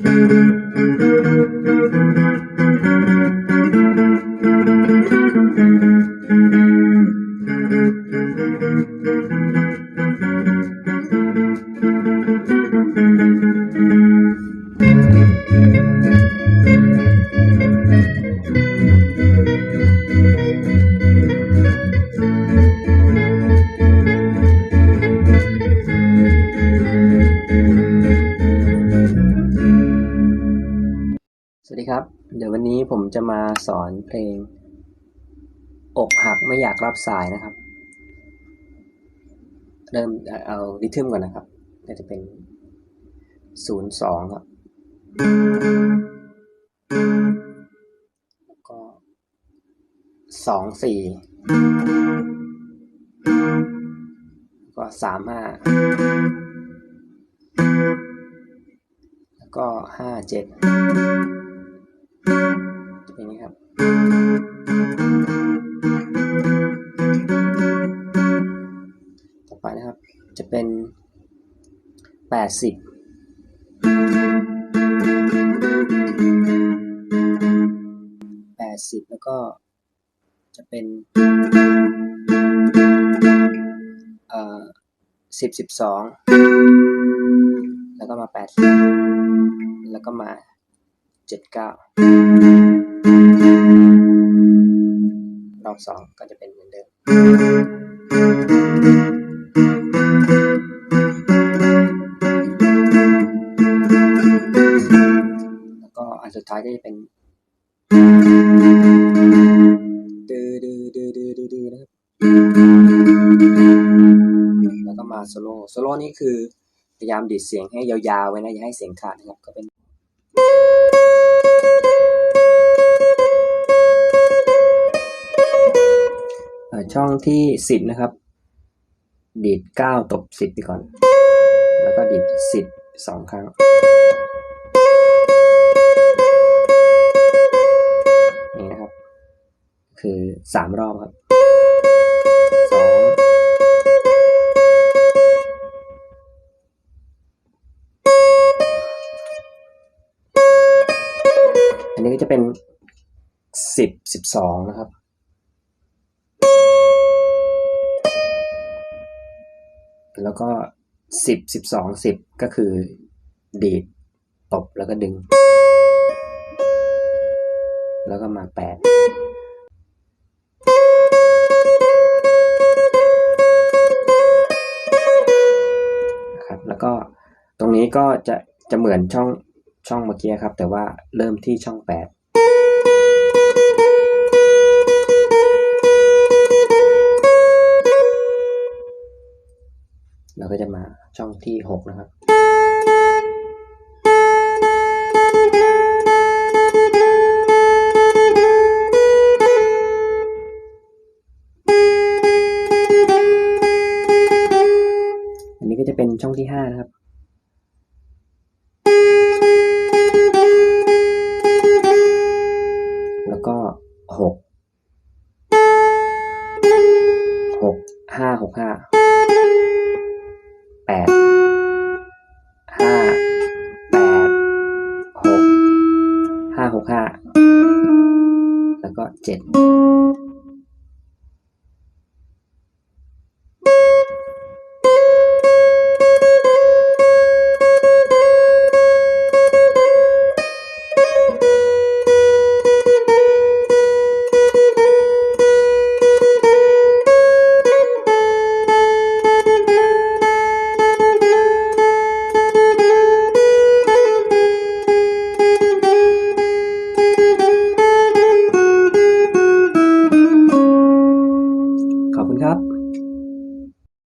Thank you. สวัสดีครับ เดี๋ยววันนี้ผมจะมาสอนเพลง อกหักไม่อยากรับสายนะครับ เริ่มเอาริทึมก่อนนะครับ ก็จะเป็นศูนย์สองครับแล้วก็สองสี่แล้วก็สามห้าแล้วก็ห้าเจ็ด อย่างนี้ครับ ต่อไปนะครับ จะเป็นแปดสิบแปดสิบแล้วก็จะเป็นเอ่อสิบสิบสองแล้วก็มาแปดสิบแล้วก็มาเจ็ดเก้า รอบสองก็จะเป็นเหมือนเดิม แล้วก็อันสุดท้ายก็จะเป็นดือดือดือดือดือดือนะครับ แล้วก็มาโซโล่ โซโล่นี่คือพยายามดีดเสียงให้ยาวๆไว้นะ อย่าให้เสียงขาดนะครับ ก็เป็นเอ่ ช่องที่สิบนะครับ ดีดเก้าตบสิบไปก่อน แล้วก็ดีดสิบสองครั้ง นี่นะครับ คือสามรอบครับสองอันนี้ก็จะเป็นสิบสิบสองนะครับ แล้วก็สิบสิบสองสิบก็คือ ดีดตบแล้วก็ดึง แล้วก็มาแปดนะครับแล้วก็ตรงนี้ก็จะจะเหมือนช่องช่องเมื่อกี้ครับ แต่ว่าเริ่มที่ช่องแปด เราก็จะมาช่องที่หกนะครับ อันนี้ก็จะเป็นช่องที่ห้านะครับแล้วก็หกหกห้าหกห้า หก